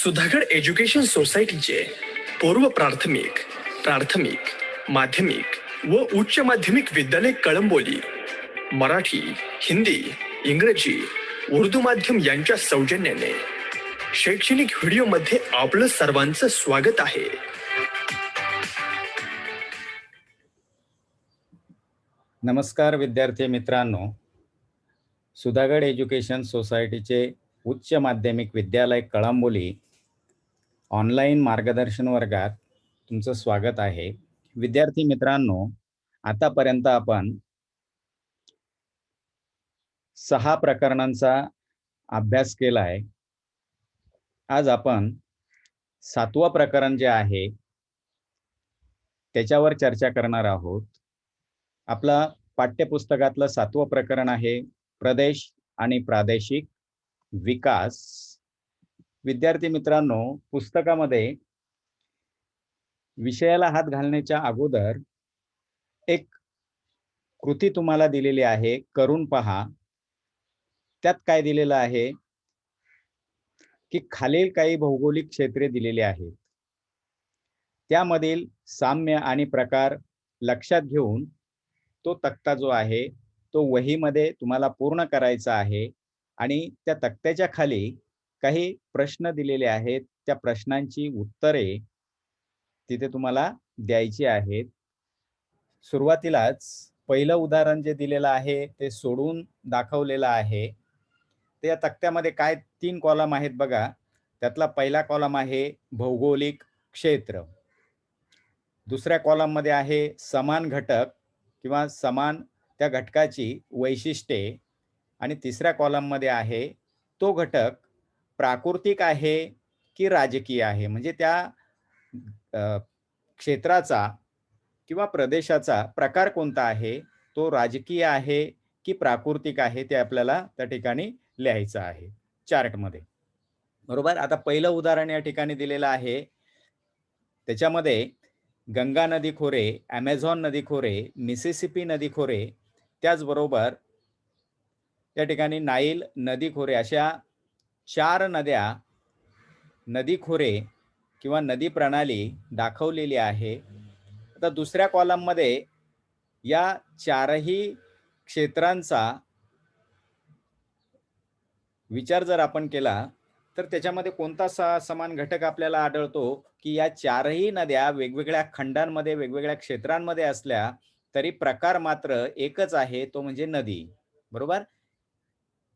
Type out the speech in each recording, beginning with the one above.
Sudhagad education सोसायटीचे पूर्व प्राथमिक प्राथमिक माध्यमिक व उच्च माध्यमिक विद्यालय कळंबोली मराठी हिंदी इंग्रजी उर्दू माध्यम यांच्या सौजन्याने शैक्षणिक व्हिडिओमध्ये आपलं सर्वांचं स्वागत आहे. नमस्कार विद्यार्थी मित्रांनो. सुधागड एज्युकेशन सोसायटीचे उच्च माध्यमिक विद्यालय कळंबोली ऑनलाईन मार्गदर्शन वर्गात तुमचं स्वागत आहे. विद्यार्थी मित्रांनो आतापर्यंत आपण सहा प्रकरणांचा अभ्यास केला आहे. आज आपण सातवं प्रकरण जे आहे त्याच्यावर चर्चा करणार आहोत. आपला पाठ्यपुस्तकातलं सातवं प्रकरण आहे प्रदेश आणि प्रादेशिक विकास. विद्यार्थी मित्रांनो पुस्तकामध्ये विषयाला हात घालण्याच्या अगोदर एक कृती तुम्हाला दिलेली आहे करून पहा. त्यात काय दिलेलं आहे? की खालील काही भौगोलिक क्षेत्रे दिलेली आहेत. त्यामधील साम्य आणि प्रकार लक्षात घेऊन तो तक्ता जो आहे तो वहीमध्ये तुम्हाला पूर्ण करायचा आहे आणि त्या तक्त्याच्या खाली काही प्रश्न दिलेले आहेत. त्या प्रश्नांची उत्तरे तिथे तुम्हाला द्यायची आहेत. सुरुवातीलाच पहिलं उदाहरण जे दिलेलं आहे ते सोडून दाखवलेलं आहे. ते या तक्त्यामध्ये काय तीन कॉलम आहेत बघा. त्यातला पहिला कॉलम आहे भौगोलिक क्षेत्र. दुसऱ्या कॉलममध्ये आहे समान घटक किंवा समान त्या घटकाची वैशिष्ट्ये. आणि तिसऱ्या कॉलममध्ये आहे तो घटक प्राकृतिक आहे की राजकीय आहे? म्हणजे त्या क्षेत्राचा किंवा प्रदेशाचा प्रकार कोणता आहे? तो राजकीय आहे की प्राकृतिक आहे ते आपल्याला त्या ठिकाणी लिहायचं आहे चार्टमध्ये. बरोबर? आता पहिलं उदाहरण या ठिकाणी दिलेलं आहे. त्याच्यामध्ये गंगा नदी खोरे ॲमेझॉन नदी खोरे मिसिसिपी नदी खोरे त्याचबरोबर त्या ठिकाणी नाईल नदी खोरे अशा चार नद्या नदी खोरे किंवा नदी प्रणाली दाखवलेली आहे. आता दुसऱ्या कॉलममध्ये या चारही क्षेत्रांचा विचार जर आपण केला तर त्याच्यामध्ये कोणता सा समान घटक आपल्याला आढळतो की या चारही नद्या वेगवेगळ्या खंडांमध्ये वेगवेगळ्या क्षेत्रांमध्ये असल्या तरी प्रकार मात्र एकच आहे तो म्हणजे नदी. बरोबर?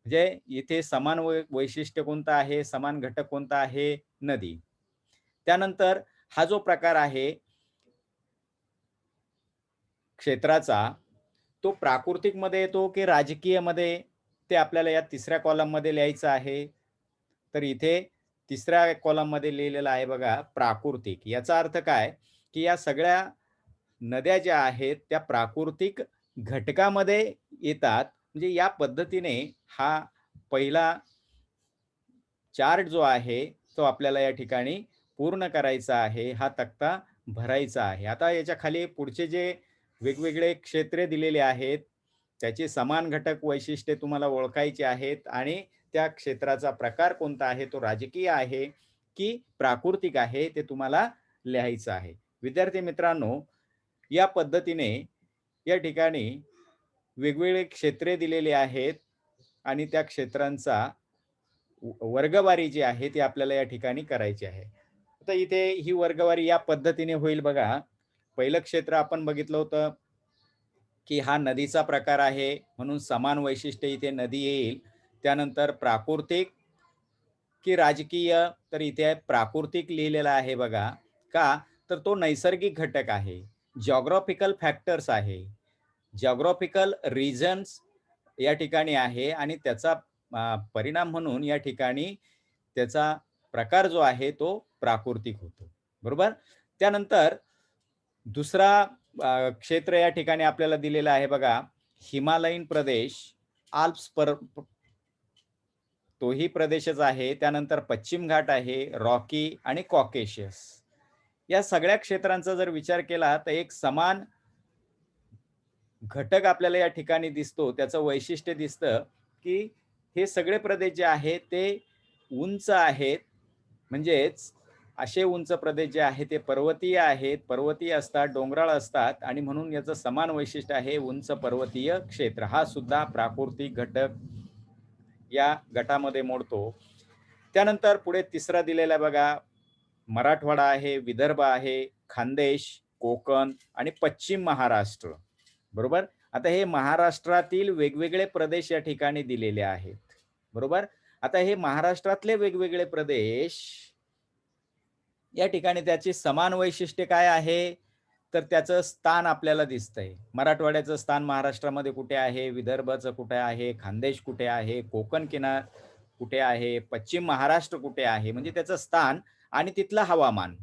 म्हणजे इथे समान वैशिष्ट्य कोणतं आहे? समान घटक कोणता आहे? नदी. त्यानंतर हा जो प्रकार आहे क्षेत्राचा तो प्राकृतिकमध्ये येतो की राजकीयमध्ये ते आपल्याला या तिसऱ्या कॉलममध्ये लिहायचं आहे. तर इथे तिसऱ्या कॉलममध्ये लिहिलेलं आहे बघा प्राकृतिक. याचा अर्थ काय? की या सगळ्या नद्या ज्या आहेत त्या प्राकृतिक घटकामध्ये येतात. म्हणजे या पद्धतीने हा पहिला चार्ट जो आहे तो आपल्याला या ठिकाणी पूर्ण करायचा आहे हा तक्ता भरायचा आहे. आता याच्या खाली पुढचे जे वेगवेगळे क्षेत्रे दिलेले आहेत त्याचे समान घटक वैशिष्ट्ये तुम्हाला ओळखायचे आहेत आणि त्या क्षेत्राचा प्रकार कोणता आहे तो राजकीय आहे की प्राकृतिक आहे ते तुम्हाला लिहायचं आहे. विद्यार्थी मित्रांनो या पद्धतीने या ठिकाणी वेगवेगळे क्षेत्रे दिलेले आहेत आणि त्या क्षेत्रांचा वर्गवारी जी आहे ती आपल्याला या ठिकाणी करायची आहे. आता इथे ही वर्गवारी या पद्धतीने होईल बघा. पहिलं क्षेत्र आपण बघितलं होतं की हा नदीचा प्रकार आहे म्हणून समान वैशिष्ट्य इथे नदी येईल. त्यानंतर प्राकृतिक की राजकीय तर इथे प्राकृतिक लिहिलेला आहे बघा. का? तर तो नैसर्गिक घटक आहे. जॉग्रॉफिकल फॅक्टर्स आहे. जॉग्रॉफिकल रिजन्स या ठिकाणी आहे आणि त्याचा परिणाम म्हणून या ठिकाणी त्याचा प्रकार जो आहे तो प्राकृतिक होतो. बरोबर? त्यानंतर दुसरा क्षेत्र या ठिकाणी आपल्याला दिलेला आहे बघा हिमालयीन प्रदेश आल्प्स पर तोही प्रदेशच आहे. त्यानंतर पश्चिम घाट आहे रॉकी आणि कॉकेशियस. या सगळ्या क्षेत्रांचा जर विचार केला तर एक समान घटक आपल्याला या ठिकाणी दिसतो त्याचं वैशिष्ट्य दिसतं की हे सगळे प्रदेश जे आहेत ते उंच आहेत. म्हणजेच असे उंच प्रदेश जे आहे ते पर्वतीय आहेत. पर्वतीय असतात डोंगराळ असतात आणि म्हणून याचं समान वैशिष्ट्य आहे उंच पर्वतीय क्षेत्र. हा सुद्धा प्राकृतिक घटक या गटामध्ये मोडतो. त्यानंतर पुढे तिसरा दिलेला बघा मराठवाडा आहे विदर्भ आहे खानदेश कोकण आणि पश्चिम महाराष्ट्र. बरोबर? आता हे महाराष्ट्रातील वेगवेगळे प्रदेश या ठिकाणी दिलेले आहेत. बरोबर? आता हे महाराष्ट्रातले वेगवेगळे प्रदेश या ठिकाणी त्याची समान वैशिष्ट्य काय आहे? तर त्याचं स्थान आपल्याला दिसतंय. मराठवाड्याचं स्थान महाराष्ट्रामध्ये कुठे आहे? विदर्भाचं कुठे आहे? खानदेश कुठे आहे? कोकण किनार कुठे आहे? पश्चिम महाराष्ट्र कुठे आहे? म्हणजे त्याचं स्थान आणि तिथलं हवामान.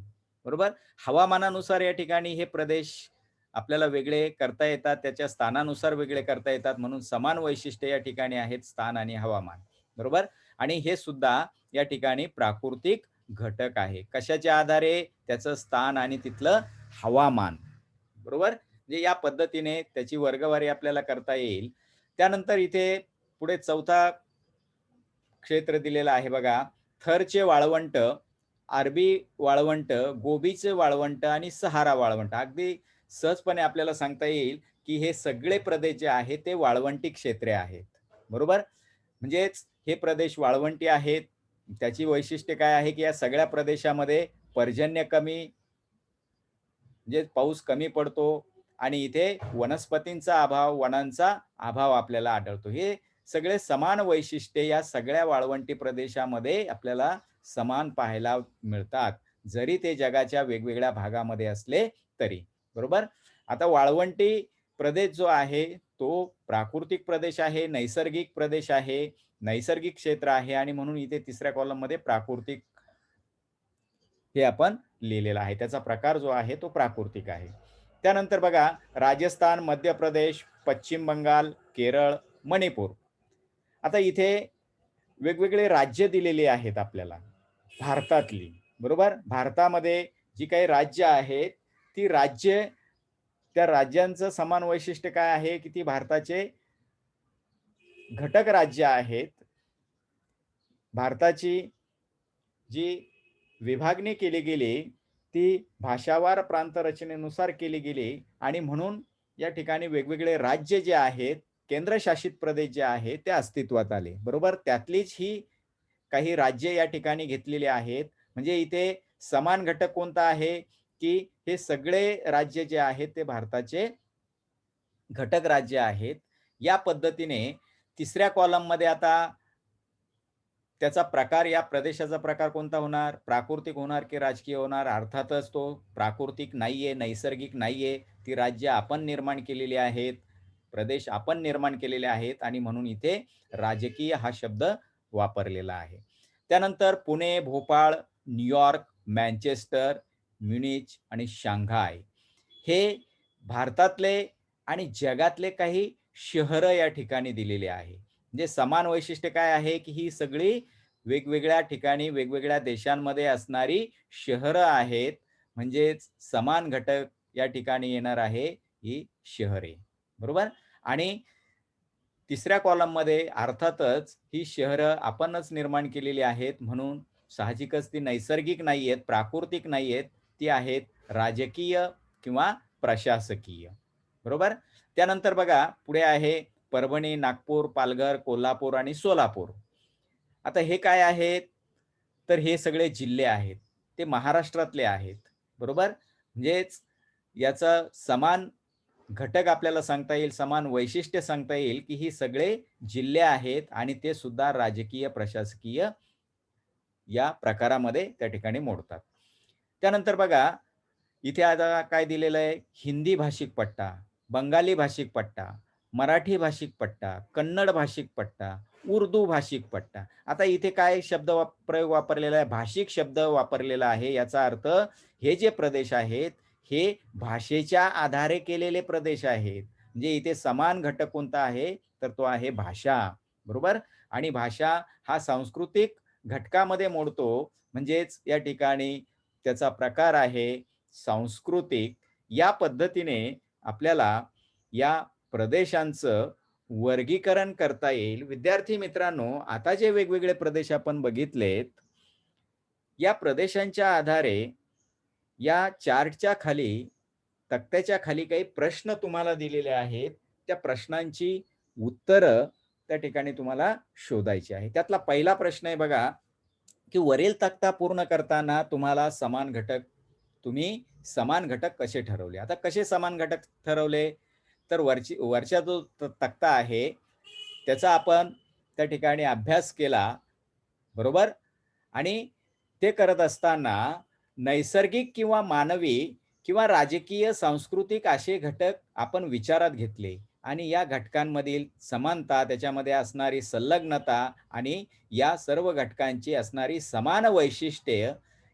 बरोबर? हवामानानुसार या ठिकाणी हे प्रदेश आपल्याला वेगळे करता येतात त्याच्या स्थानानुसार वेगळे करता येतात म्हणून समान वैशिष्ट्य या ठिकाणी आहेत स्थान आणि हवामान. बरोबर? आणि हे सुद्धा या ठिकाणी प्राकृतिक घटक आहे. कशाच्या आधारे? त्याचं स्थान आणि तिथलं हवामान. बरोबर? म्हणजे या पद्धतीने त्याची वर्गवारी आपल्याला करता येईल. त्यानंतर इथे पुढे चौथा क्षेत्र दिलेला आहे बघा. थरचे वाळवंट अरबी वाळवंट गोबीचे वाळवंट आणि सहारा वाळवंट. अगदी सहजपणे आपल्याला सांगता येईल की हे सगळे प्रदेश जे आहेत ते वाळवंटी क्षेत्रे आहेत. बरोबर? म्हणजेच हे प्रदेश वाळवंटी आहेत. त्याची वैशिष्ट्य काय आहे की या सगळ्या प्रदेशामध्ये पर्जन्य कमी म्हणजे पाऊस कमी पडतो आणि इथे वनस्पतींचा अभाव वनांचा अभाव आपल्याला आढळतो. हे सगळे समान वैशिष्ट्ये या सगळ्या वाळवंटी प्रदेशामध्ये आपल्याला समान पाहायला मिळतात. जरी ते जगाच्या वेगवेगळ्या भागामध्ये असले तरी. बरोबर? आता वाळवंटी प्रदेश जो आहे तो प्राकृतिक प्रदेश आहे नैसर्गिक प्रदेश आहे नैसर्गिक क्षेत्र आहे आणि म्हणून इथे तिसऱ्या कॉलममध्ये प्राकृतिक हे आपण लिहिलेलं आहे. त्याचा प्रकार जो आहे तो प्राकृतिक आहे. त्यानंतर बघा राजस्थान मध्य प्रदेश पश्चिम बंगाल केरळ मणिपूर. आता इथे वेगवेगळे राज्य दिलेली आहेत आपल्याला. भारतातली बरोबर? भारतामध्ये जी काही राज्य आहेत ती राज्य त्या राज्यांचं समान वैशिष्ट्य काय आहे की ती भारताचे घटक राज्य आहेत. भारताची जी विभागणी केली गेली ती भाषावार प्रांत रचनेनुसार केली गेली आणि म्हणून या ठिकाणी वेगवेगळे राज्य जे आहेत केंद्रशासित प्रदेश जे आहेत ते अस्तित्वात आले. बरोबर? त्यातलीच ही काही राज्य या ठिकाणी घेतलेली आहेत. म्हणजे इथे समान घटक कोणता आहे? की हे सगळे राज्य जे आहेत ते भारताचे घटक राज्य आहेत. या पद्धतीने तिसऱ्या कॉलममध्ये आता त्याचा प्रकार या प्रदेशाचा प्रकार कोणता होणार? प्राकृतिक होणार की राजकीय होणार? अर्थातच तो प्राकृतिक नाहीये नैसर्गिक नाहीये. ती राज्य आपण निर्माण केलेली आहेत. प्रदेश आपण निर्माण केलेले आहेत आणि म्हणून इथे राजकीय हा शब्द वापरलेला आहे. त्यानंतर Pune Bhopal New York Manchester Munich आणि शांघाय. हे भारतातले आणि जगातले काही शहरं या ठिकाणी दिलेले आहे. म्हणजे समान वैशिष्ट्य काय आहे की ही सगळी वेगवेगळ्या ठिकाणी वेगवेगळ्या देशांमध्ये असणारी शहरं आहेत. म्हणजेच समान घटक या ठिकाणी येणार आहे ही शहरे. बरोबर? आणि तिसऱ्या कॉलममध्ये अर्थातच ही शहरं आपणच निर्माण केलेली आहेत म्हणून साहजिकच ती नैसर्गिक नाही आहेत प्राकृतिक नाही आहेत व्यक्ती आहेत राजकीय किंवा प्रशासकीय. बरोबर? त्यानंतर बघा पुढे आहे परभणी नागपूर पालघर कोल्हापूर आणि सोलापूर. आता हे काय आहेत? तर हे सगळे जिल्हे आहेत. ते महाराष्ट्रातले आहेत. बरोबर? म्हणजेच याचं समान घटक आपल्याला सांगता येईल समान वैशिष्ट्य सांगता येईल की ही सगळे जिल्हे आहेत आणि ते सुद्धा राजकीय प्रशासकीय या प्रकारामध्ये त्या ठिकाणी मोडतात. त्यानंतर बघा इथे आता काय दिलेलं आहे? हिंदी भाषिक पट्टा बंगाली भाषिक पट्टा मराठी भाषिक पट्टा कन्नड भाषिक पट्टा उर्दू भाषिक पट्टा. आता इथे काय शब्द वाप प्रयोग वापरलेला आहे? भाषिक शब्द वापरलेला आहे. याचा अर्थ हे जे प्रदेश आहेत हे भाषेच्या आधारे केलेले प्रदेश आहेत. म्हणजे इथे समान घटक कोणता आहे? तर तो आहे भाषा. बरोबर? आणि भाषा हा सांस्कृतिक घटकामध्ये मोडतो. म्हणजेच या ठिकाणी त्याचा प्रकार आहे सांस्कृतिक. या पद्धतीने आपल्याला या प्रदेशांचं वर्गीकरण करता येईल. विद्यार्थी मित्रांनो आता जे वेगवेगळे प्रदेश आपण बघितलेत या प्रदेशांच्या आधारे या चार्टच्या खाली तक्त्याच्या खाली काही प्रश्न तुम्हाला दिलेले आहेत. त्या प्रश्नांची उत्तरं त्या ठिकाणी तुम्हाला शोधायची आहे. त्यातला पहिला प्रश्न आहे बघा की वरील तक्ता पूर्ण करताना तुम्हाला समान घटक तुम्ही समान घटक कसे ठरवले? आता कसे समान घटक ठरवले? तर वरची वरच्या जो त- तक्ता आहे त्याचा आपण त्या ठिकाणी अभ्यास केला बरोबर? आणि ते करत असताना नैसर्गिक किंवा मानवी किंवा राजकीय सांस्कृतिक असे घटक आपण विचारात घेतले. आणि या घटकांमधील समानता त्याच्यामध्ये असणारी संलग्नता आणि या सर्व घटकांची असणारी समान वैशिष्ट्ये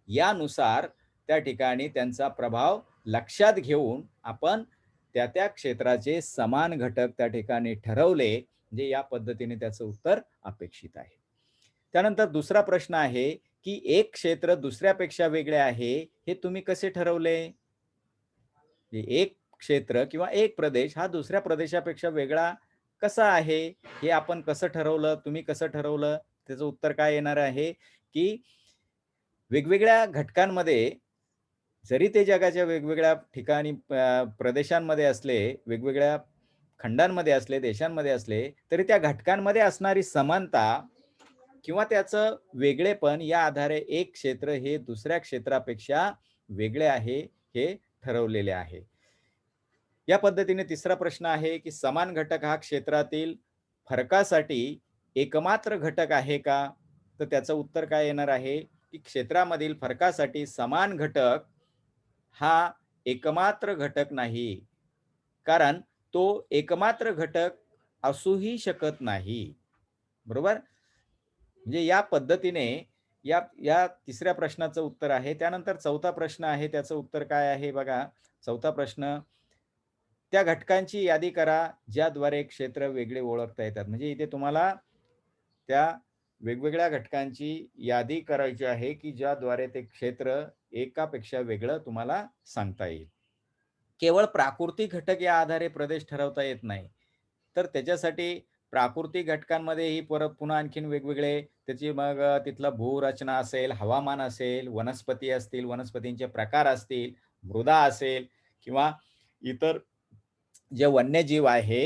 यानुसार त्या ठिकाणी त्यांचा प्रभाव लक्षात घेऊन आपण त्या त्या क्षेत्राचे समान घटक त्या ठिकाणी ठरवले म्हणजे या पद्धतीने त्याचं उत्तर अपेक्षित आहे. त्यानंतर दुसरा प्रश्न आहे की एक क्षेत्र दुसऱ्यापेक्षा वेगळे आहे हे तुम्ही कसे ठरवले? एक क्षेत्र किंवा एक प्रदेश हा दुसऱ्या प्रदेशापेक्षा वेगळा कसा आहे? हे आपण कसं ठरवलं? तुम्ही कसं ठरवलं? त्याचं उत्तर काय येणार आहे? की वेगवेगळ्या घटकांमध्ये जरी ते जगाच्या वेगवेगळ्या ठिकाणी प्रदेशांमध्ये असले वेगवेगळ्या खंडांमध्ये असले देशांमध्ये असले तरी त्या घटकांमध्ये असणारी समानता किंवा त्याचं वेगळेपण या आधारे एक क्षेत्र हे दुसऱ्या क्षेत्रापेक्षा वेगळे आहे हे ठरवलेले आहे. या पद्धतीने तिसरा प्रश्न आहे की समान घटक हा क्षेत्रातील फरकासाठी एकमात्र घटक आहे का? तर त्याचं उत्तर काय येणार आहे? की क्षेत्रामधील फरकासाठी समान घटक हा एकमात्र घटक नाही. कारण तो एकमात्र घटक असूही शकत नाही. बरोबर? म्हणजे या पद्धतीने या या तिसऱ्या प्रश्नाचं उत्तर आहे. त्यानंतर चौथा प्रश्न आहे. त्याचं उत्तर काय आहे बघा? चौथा प्रश्न त्या घटकांची यादी करा ज्याद्वारे क्षेत्र वेगळे ओळखता येतात. म्हणजे इथे तुम्हाला त्या वेगवेगळ्या घटकांची यादी करायची आहे की ज्याद्वारे ते क्षेत्र एकापेक्षा वेगळं तुम्हाला सांगता येईल. केवळ प्राकृतिक घटक या आधारे प्रदेश ठरवता येत नाही. तर त्याच्यासाठी प्राकृतिक घटकांमध्येही परत पुन्हा आणखीन वेगवेगळे त्याची मग तिथलं भूरचना असेल हवामान असेल वनस्पती असतील वनस्पतींचे प्रकार असतील मृदा असेल किंवा इतर जे वन्यजीव आहे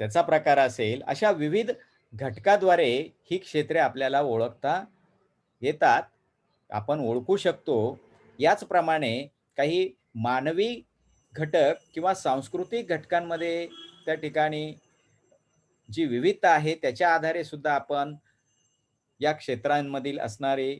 त्याचा प्रकार असेल अशा विविध घटकाद्वारे ही क्षेत्रे आपल्याला ओळखता येतात. आपण ओळखू शकतो. याचप्रमाणे काही मानवी घटक किंवा सांस्कृतिक घटकांमध्ये त्या ठिकाणी जी विविधता आहे त्याच्या आधारे सुद्धा आपण या क्षेत्रांमधील असणारी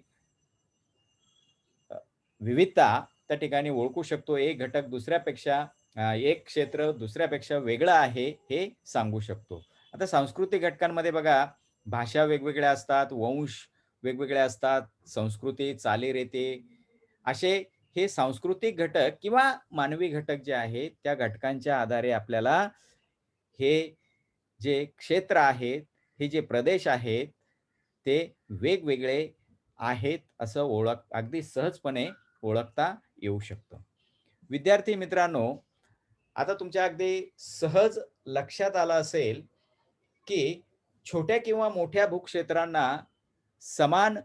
विविधता त्या ठिकाणी ओळखू शकतो. एक घटक दुसऱ्यापेक्षा एक क्षेत्र दुसऱ्यापेक्षा वेगळं आहे हे सांगू शकतो. आता सांस्कृतिक घटकांमध्ये बघा भाषा वेगवेगळ्या असतात वंश वेगवेगळे असतात संस्कृती चालीरीती असे हे सांस्कृतिक घटक किंवा मानवी घटक जे आहेत त्या घटकांच्या आधारे आपल्याला हे जे क्षेत्र आहेत हे जे प्रदेश आहेत ते वेगवेगळे आहेत असं ओळख अगदी सहजपणे ओळखता येऊ शकतं. विद्यार्थी मित्रांनो आता तुमच्या अगदी सहज लक्षात आलं असेल की छोट्या किंवा मोठ्या भूक्षेत्रांना समान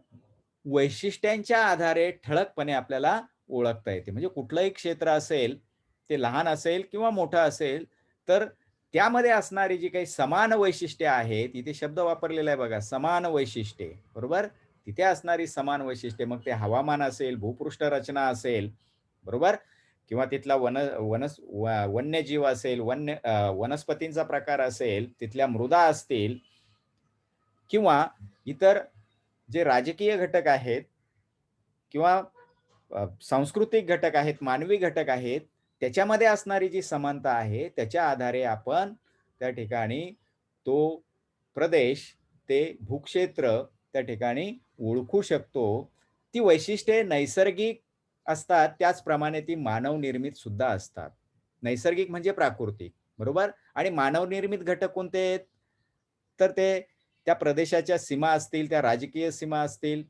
वैशिष्ट्यांच्या आधारे ठळकपणे आपल्याला ओळखता येते. म्हणजे कुठलंही क्षेत्र असेल ते लहान असेल किंवा मोठं असेल तर त्यामध्ये असणारी जी काही समान वैशिष्ट्ये आहेत इथे शब्द वापरलेला आहे बघा समान वैशिष्ट्ये. बरोबर? तिथे असणारी समान वैशिष्ट्ये मग ते हवामान असेल भूपृष्ठ रचना असेल. बरोबर? किंवा तिथला वन वनस व- वन्यजीव असेल वन्य वनस्पतींचा प्रकार असेल तिथल्या मृदा असतील किंवा इतर जे राजकीय घटक आहेत किंवा सांस्कृतिक घटक आहेत मानवी घटक आहेत त्याच्यामध्ये असणारी जी समानता आहे त्याच्या आधारे आपण त्या ठिकाणी तो प्रदेश ते भूक्षेत्र त्या ठिकाणी ओळखू शकतो. ती वैशिष्ट्ये नैसर्गिक असतात त्याचप्रमाणे ती मानवनिर्मित सुद्धा असतात. नैसर्गिक म्हणजे प्राकृतिक बरोबर? आणि मानवनिर्मित घटक कोणते आहेत? तर ते त्या प्रदेशाच्या सीमा असतील त्या राजकीय सीमा असतील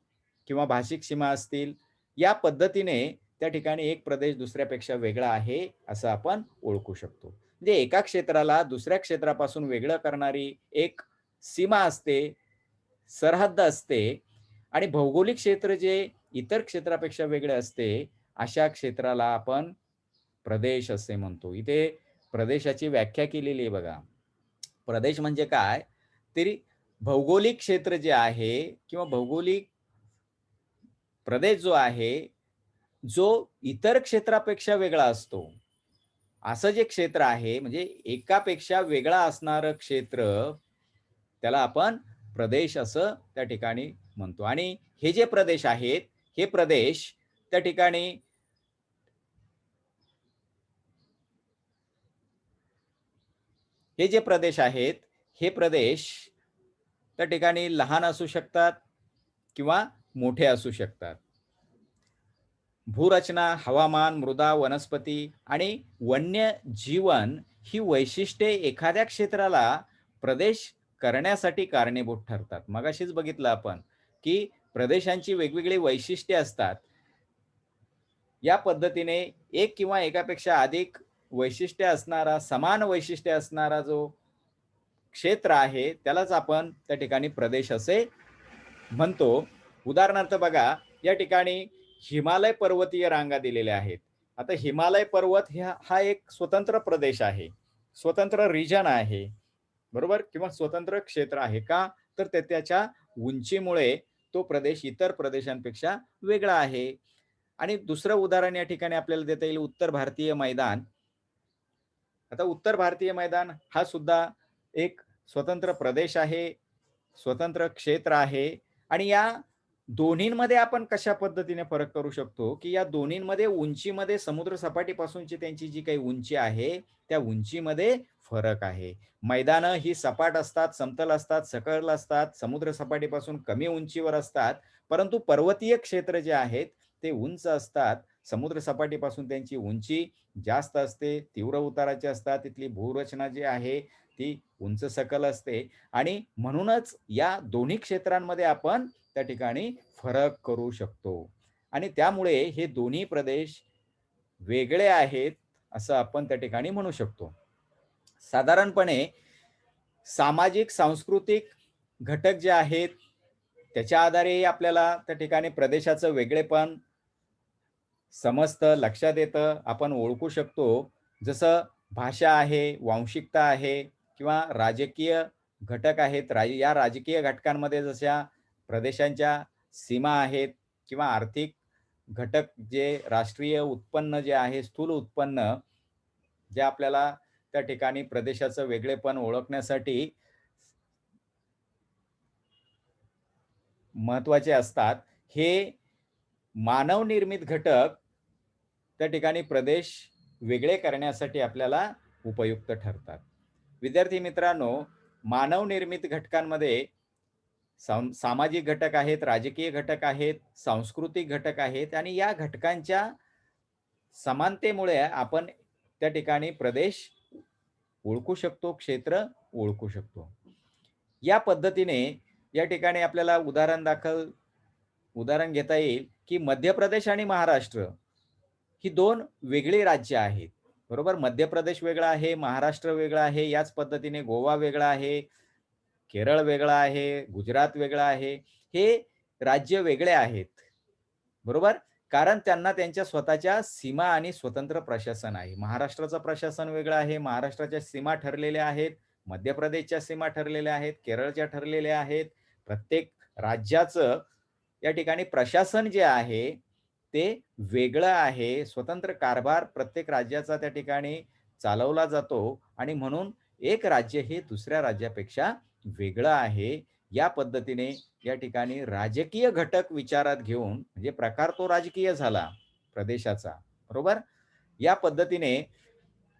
किंवा भाषिक सीमा असतील या पद्धतीने त्या ठिकाणी एक प्रदेश दुसऱ्यापेक्षा वेगळा आहे असं आपण ओळखू शकतो. म्हणजे एका क्षेत्राला दुसऱ्या क्षेत्रापासून वेगळं करणारी एक सीमा असते सरहद्द असते आणि भौगोलिक क्षेत्र जे इतर क्षेत्रापेक्षा वेगळे असते अशा क्षेत्राला आपण प्रदेश असे म्हणतो. इथे प्रदेशाची व्याख्या केलेली आहे बघा. प्रदेश म्हणजे काय? तरी भौगोलिक क्षेत्र जे आहे किंवा भौगोलिक प्रदेश जो आहे जो इतर क्षेत्रापेक्षा वेगळा असतो. असं जे क्षेत्र आहे म्हणजे एकापेक्षा वेगळा असणारं क्षेत्र त्याला आपण प्रदेश असं त्या ठिकाणी म्हणतो. आणि हे जे प्रदेश आहेत हे प्रदेश त्या ठिकाणी हे जे प्रदेश आहेत हे प्रदेश त्या ठिकाणी लहान असू शकतात किंवा मोठे असू शकतात. भूरचना हवामान मृदा वनस्पती आणि वन्य जीवन ही वैशिष्ट्ये एखाद्या क्षेत्राला प्रदेश करण्यासाठी कारणीभूत ठरतात. मगाशीच बघितलं आपण की प्रदेशांची वेगवेगळी वैशिष्ट्ये असतात. या पद्धतीने एक किंवा एकापेक्षा अधिक वैशिष्ट्य असणारा समान वैशिष्ट्य असणारा जो क्षेत्र आहे त्यालाच आपण त्या ठिकाणी प्रदेश असे म्हणतो. उदाहरणार्थ बघा या ठिकाणी हिमालय पर्वतीय रांगा दिलेल्या आहेत. आता हिमालय पर्वत ह्या हा एक स्वतंत्र प्रदेश आहे. स्वतंत्र रिजन आहे. बरोबर? किंवा स्वतंत्र क्षेत्र आहे का? तर ते त्याच्या उंचीमुळे तो प्रदेश इतर प्रदेशांपेक्षा वेगळा आहे. आणि दुसरं उदाहरण या ठिकाणी आपल्याला देता येईल उत्तर भारतीय मैदान. आता उत्तर भारतीय मैदान हा सुद्धा एक स्वतंत्र प्रदेश आहे स्वतंत्र क्षेत्र आहे. आणि या दोन्हींमध्ये आपण कशा पद्धतीने फरक करू शकतो? की या दोन्हींमध्ये उंचीमध्ये समुद्र सपाटीपासूनची त्यांची जी काही उंची आहे त्या उंचीमध्ये फरक आहे. मैदानं ही सपाट असतात समतल असतात सकल असतात समुद्र सपाटीपासून कमी उंचीवर असतात परंतु पर्वतीय क्षेत्र जे आहेत ते उंच असतात. समुद्र सपाटीपासून त्यांची उंची जास्त असते तीव्र उताराची असतात तिथली भूरचना जी आहे ती उंच सकल असते. आणि म्हणूनच या दोन्ही क्षेत्रांमध्ये आपण त्या ठिकाणी फरक करू शकतो. आणि त्यामुळे हे दोन्ही प्रदेश वेगळे आहेत असं आपण त्या ठिकाणी म्हणू शकतो. साधारणपणे सामाजिक सांस्कृतिक घटक जे आहेत त्याच्या आधारे आपल्याला त्या ठिकाणी प्रदेशाचं वेगळेपण समजतं लक्षात येतं. आपण ओळखू शकतो. जसं भाषा आहे वांशिकता आहे किंवा राजकीय घटक आहेत. राज या राजकीय घटकांमध्ये जशा प्रदेशांच्या सीमा आहेत किंवा आर्थिक घटक जे राष्ट्रीय उत्पन्न जे आहे स्थूल उत्पन्न जे आपल्याला त्या ठिकाणी प्रदेशाचं वेगळेपण ओळखण्यासाठी महत्त्वाचे असतात. हे मानवनिर्मित घटक त्या ठिकाणी प्रदेश वेगळे करण्यासाठी आपल्याला उपयुक्त ठरतात. विद्यार्थी मित्रांनो मानवनिर्मित घटकांमध्ये सामाजिक घटक आहेत राजकीय घटक आहेत सांस्कृतिक घटक आहेत आणि या घटकांच्या समानतेमुळे आपण त्या ठिकाणी प्रदेश ओळखू शकतो क्षेत्र ओळखू शकतो. या पद्धतीने या ठिकाणी आपल्याला उदाहरण दाखल उदाहरण घेता येईल की मध्य प्रदेश आणि महाराष्ट्र ही दोन वेगळी राज्य आहेत. बरोबर? मध्य प्रदेश वेगळा आहे महाराष्ट्र वेगळा आहे याच पद्धतीने गोवा वेगळा आहे केरळ वेगळा आहे गुजरात वेगळा आहे हे राज्य वेगळे आहेत. बरोबर? कारण त्यांना त्यांच्या स्वतःच्या सीमा आणि स्वतंत्र प्रशासन आहे. महाराष्ट्राचं प्रशासन वेगळं आहे महाराष्ट्राच्या सीमा ठरलेल्या आहेत मध्य प्रदेशच्या सीमा ठरलेल्या आहेत केरळच्या ठरलेल्या आहेत. प्रत्येक राज्याचं या ठिकाणी प्रशासन जे आहे ते वेगळं आहे. स्वतंत्र कारभार प्रत्येक राज्याचा त्या ठिकाणी चालवला जातो आणि म्हणून एक राज्य हे दुसऱ्या राज्यापेक्षा वेगळं आहे या पद्धतीने या ठिकाणी राजकीय घटक विचारात घेऊन म्हणजे प्रकार तो राजकीय झाला प्रदेशाचा बरोबर? या पद्धतीने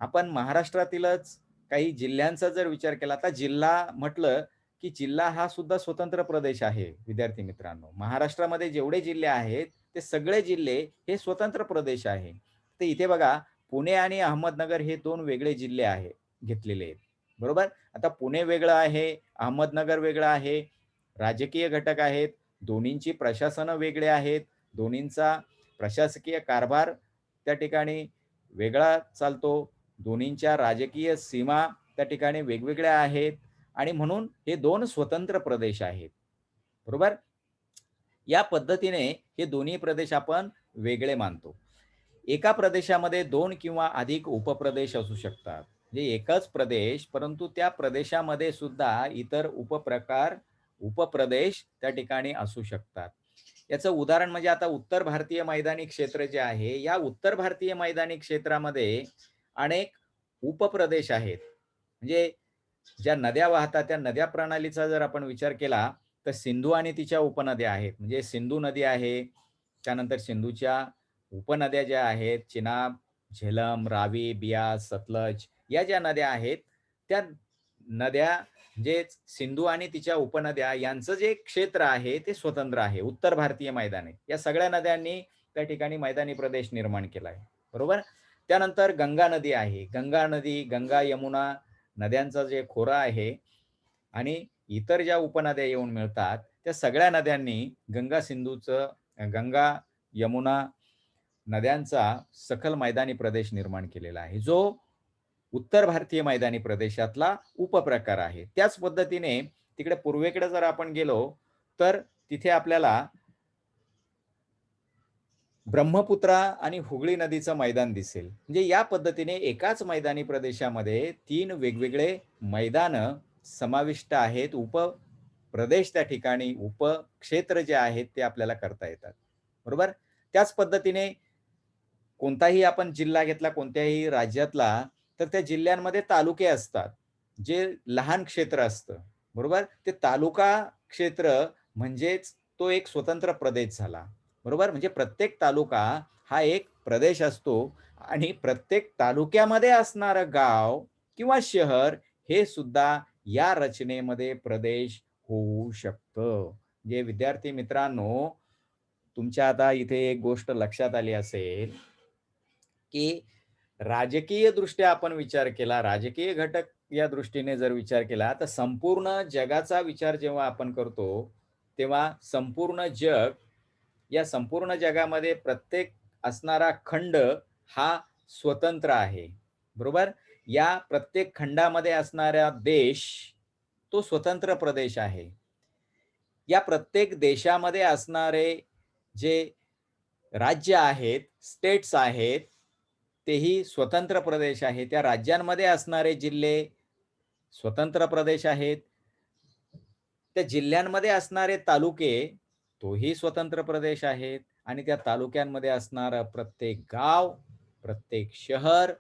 आपण महाराष्ट्रातीलच काही जिल्ह्यांचा जर विचार केला तर जिल्हा म्हटलं की जिल्हा हा सुद्धा स्वतंत्र प्रदेश आहे विद्यार्थी मित्रांनो. महाराष्ट्रामध्ये जेवढे जिल्हे आहेत ते सगळे जिल्हे हे स्वतंत्र प्रदेश आहे. तर इथे बघा पुणे आणि अहमदनगर हे दोन वेगळे जिल्हे आहे घेतलेले आहेत. बरोबर? आता पुणे वेगळं आहे अहमदनगर वेगळं आहे राजकीय घटक आहेत दोन्हींची प्रशासनं वेगळे आहेत दोन्हींचा प्रशासकीय कारभार त्या ठिकाणी वेगळा चालतो दोन्हींच्या राजकीय सीमा त्या ठिकाणी वेगवेगळ्या आहेत आणि म्हणून हे दोन स्वतंत्र प्रदेश आहेत. बरोबर? या पद्धतीने हे दोन्ही प्रदेश आपण वेगळे मानतो. एका प्रदेशामध्ये दोन किंवा अधिक उपप्रदेश असू शकतात. म्हणजे एकच प्रदेश परंतु त्या प्रदेशामध्ये सुद्धा इतर उपप्रकार उपप्रदेश त्या ठिकाणी असू शकतात. याचं उदाहरण म्हणजे आता उत्तर भारतीय मैदानी क्षेत्र जे आहे या उत्तर भारतीय मैदानी क्षेत्रामध्ये अनेक उपप्रदेश आहेत. म्हणजे ज्या नद्या वाहतात त्या नद्या प्रणालीचा जर आपण विचार केला तर सिंधू आणि तिच्या उपनद्या आहेत. म्हणजे सिंधू नदी आहे त्यानंतर सिंधूच्या उपनद्या ज्या आहेत चिनाब झेलम रावी बियास सतलज या ज्या नद्या आहेत त्या नद्या जे सिंधू आणि तिच्या उपनद्या यांचं जे क्षेत्र आहे ते स्वतंत्र आहे. उत्तर भारतीय मैदाने या सगळ्या नद्यांनी त्या ठिकाणी मैदानी प्रदेश निर्माण केला आहे. बरोबर? त्यानंतर गंगा नदी आहे. गंगा नदी गंगा यमुना नद्यांचा जे खोरा आहे आणि इतर ज्या उपनद्या येऊन मिळतात त्या सगळ्या नद्यांनी गंगा सिंधूचं गंगा यमुना नद्यांचा सखल मैदानी प्रदेश निर्माण केलेला आहे. जो उत्तर भारतीय मैदानी प्रदेशातला उपप्रकार आहे. त्याच पद्धतीने तिकडे पूर्वेकडे जर आपण गेलो तर तिथे आपल्याला ब्रह्मपुत्रा आणि हुगळी नदीचं मैदान दिसेल. म्हणजे या पद्धतीने एकाच मैदानी प्रदेशामध्ये तीन वेगवेगळे मैदानं समाविष्ट आहेत. उप प्रदेश त्या ठिकाणी उपक्षेत्र जे आहेत ते आपल्याला करता येतात. बरोबर? त्याच पद्धतीने कोणताही आपण जिल्हा घेतला कोणत्याही राज्यातला तर त्या जिल्ह्यांमध्ये तालुके असतात जे लहान क्षेत्र असतं. बरोबर? ते तालुका क्षेत्र म्हणजेच तो एक स्वतंत्र प्रदेश झाला. बरोबर? म्हणजे प्रत्येक तालुका हा एक प्रदेश असतो आणि प्रत्येक तालुक्यामध्ये असणारं गाव किंवा शहर हे सुद्धा या रचनेमध्ये प्रदेश होऊ शकतं. जे विद्यार्थी मित्रांनो तुमच्या आता इथे एक गोष्ट लक्षात आली असेल की राजकीय दृष्ट्या आपण विचार केला राजकीय घटक या दृष्टीने जर विचार केला तर संपूर्ण जगाचा विचार जेव्हा आपण करतो तेव्हा संपूर्ण जग या संपूर्ण जगामध्ये प्रत्येक असणारा खंड हा स्वतंत्र आहे. बरोबर? या प्रत्येक खंडामध्ये असणारा देश तो स्वतंत्र प्रदेश आहे. या प्रत्येक देशामध्ये असणारे जे राज्य आहेत स्टेट्स आहेत तेही स्वतंत्र प्रदेश आहे त्या राज्यांमध्ये असणारे जिल्हे स्वतंत्र प्रदेश आहेत. त्या जिल्ह्यांमध्ये असणारे तालुके तोही स्वतंत्र प्रदेश आहेत. आणि त्या तालुक्यांमध्ये असणारं प्रत्येक गाव प्रत्येक शहर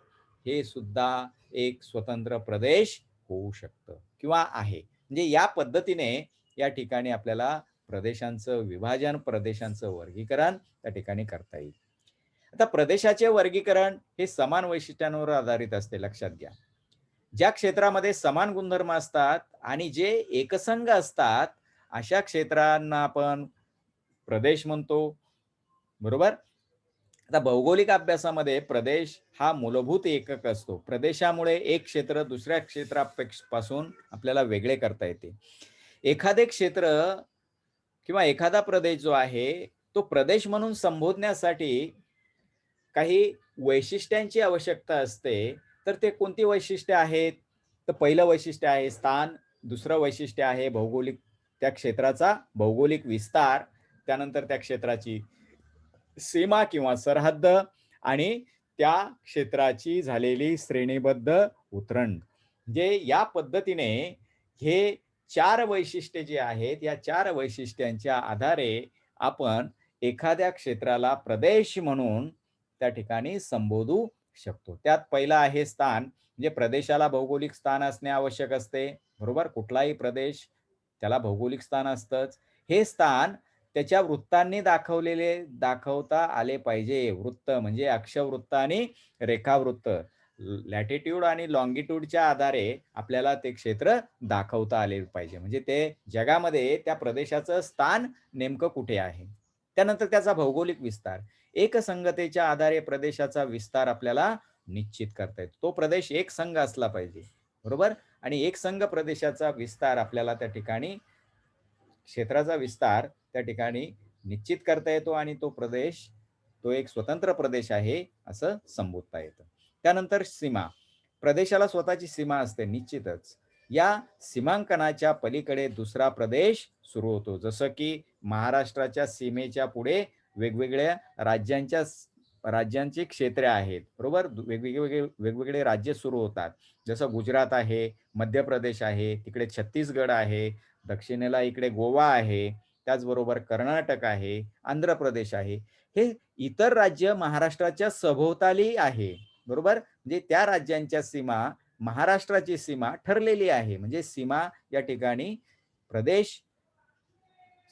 हे सुद्धा एक स्वतंत्र प्रदेश होऊ शकतं किंवा आहे. म्हणजे या पद्धतीने या ठिकाणी आपल्याला प्रदेशांचं विभाजन प्रदेशांचं वर्गीकरण त्या ठिकाणी करता येईल. आता प्रदेशाचे वर्गीकरण हे समान वैशिष्ट्यांवर आधारित असते लक्षात घ्या. ज्या क्षेत्रामध्ये समान गुणधर्म असतात आणि जे एकसंघ असतात अशा क्षेत्रांना आपण प्रदेश म्हणतो. बरोबर? आता भौगोलिक अभ्यासामध्ये प्रदेश हा मूलभूत एकक असतो. प्रदेशामुळे एक क्षेत्र दुसऱ्या क्षेत्रापासून आपल्याला वेगळे करता येते. एखादे क्षेत्र किंवा एखादा प्रदेश जो आहे तो प्रदेश म्हणून संबोधण्यासाठी काही वैशिष्ट्यांची आवश्यकता असते तर ते कोणती वैशिष्ट्य आहेत? तर पहिलं वैशिष्ट्य आहे स्थान दुसरं वैशिष्ट्य आहे भौगोलिक त्या क्षेत्राचा भौगोलिक विस्तार त्यानंतर त्या क्षेत्राची सीमा किंवा सरहद्द आणि त्या क्षेत्राची झालेली श्रेणीबद्ध उतरण. जे या पद्धतीने हे चार वैशिष्ट्ये जे आहेत या चार वैशिष्ट्यांच्या आधारे आपण एखाद्या क्षेत्राला प्रदेश म्हणून त्या ठिकाणी संबोधू शकतो. त्यात पहिला आहे स्थान म्हणजे प्रदेशाला भौगोलिक स्थान असणे आवश्यक असते. बरोबर? कुठलाही प्रदेश त्याला भौगोलिक स्थान असतंच. हे स्थान त्याच्या वृत्तांनी दाखवलेले दाखवता आले पाहिजे. वृत्त म्हणजे अक्षवृत्त आणि रेखावृत्त. लॅटिट्यूड आणि लॉंगिट्यूडच्या आधारे आपल्याला ते क्षेत्र दाखवता आले पाहिजे. म्हणजे ते जगामध्ये त्या प्रदेशाचं स्थान नेमकं कुठे आहे? त्यानंतर त्याचा भौगोलिक विस्तार. एकसंगतेच्या आधारे प्रदेशाचा विस्तार आपल्याला निश्चित करता येतो. तो प्रदेश एक संघ असला पाहिजे. बरोबर? आणि एक संघ प्रदेशाचा विस्तार आपल्याला त्या ठिकाणी क्षेत्राचा विस्तार त्या ठिकाणी निश्चित करता येतो आणि तो प्रदेश तो एक स्वतंत्र प्रदेश आहे असं संबोधता येतं. त्यानंतर सीमा. प्रदेशाला स्वतःची सीमा असते निश्चितच. या सीमांकनाच्या पलीकडे दुसरा प्रदेश सुरू होतो. जसं की महाराष्ट्राच्या सीमेच्या पुढे वेगवेगळ्या राज्यांच्या राज्यांची क्षेत्रे आहेत. बरोबर? वेगवेगळे वेगवेगळे राज्य सुरू होतात. जसं गुजरात आहे मध्य प्रदेश आहे तिकडे छत्तीसगड आहे दक्षिणेला इकडे गोवा आहे त्याचबरोबर कर्नाटक आहे आंध्र प्रदेश आहे. हे इतर राज्य महाराष्ट्राच्या सभोवताली आहे. बरोबर? म्हणजे त्या राज्यांच्या सीमा महाराष्ट्राची सीमा ठरलेली आहे. म्हणजे सीमा या ठिकाणी प्रदेश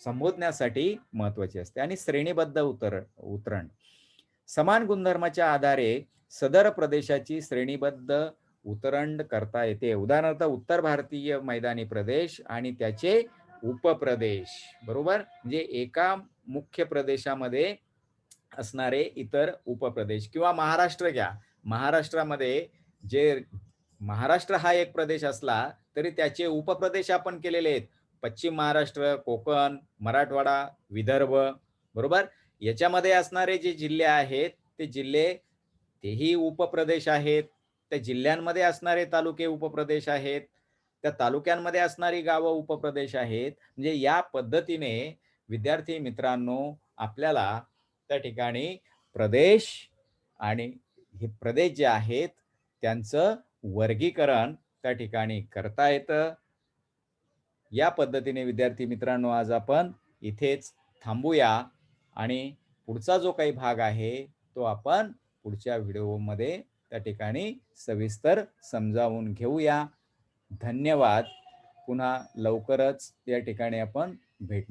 संबोधण्यासाठी महत्वाची असते आणि श्रेणीबद्ध उतर उतरण. समान गुणधर्माच्या आधारे सदर प्रदेशाची श्रेणीबद्ध उतरण करता येते. उदाहरणार्थ उत्तर भारतीय मैदानी प्रदेश आणि त्याचे उपप्रदेश. बरोबर? म्हणजे एका मुख्य प्रदेशामध्ये असणारे इतर उपप्रदेश. किंवा महाराष्ट्र घ्या. महाराष्ट्रामध्ये जे महाराष्ट्र हा एक प्रदेश असला तरी त्याचे उपप्रदेश आपण केलेले आहेत. पश्चिम महाराष्ट्र कोकण मराठवाडा विदर्भ बरोबर? याच्यामध्ये असणारे जे जिल्हे आहेत ते जिल्हे तेही उपप्रदेश आहेत. त्या जिल्ह्यांमध्ये असणारे तालुके उपप्रदेश आहेत. त्या तालुक्यांमध्ये असणारी गावं उपप्रदेश आहेत. म्हणजे या पद्धतीने विद्यार्थी मित्रांनो आपल्याला त्या ठिकाणी प्रदेश आणि हे प्रदेश जे आहेत त्यांचं वर्गीकरण त्या ठिकाणी करता येतं. या पद्धतीने विद्यार्थी मित्रांनो आज आपण इथेच थांबूया आणि पुढचा जो काही भाग आहे तो आपण पुढच्या व्हिडिओमध्ये त्या ठिकाणी सविस्तर समजावून घेऊया. धन्यवाद. पुन्हा लवकरच या ठिकाणी आपण भेटणार.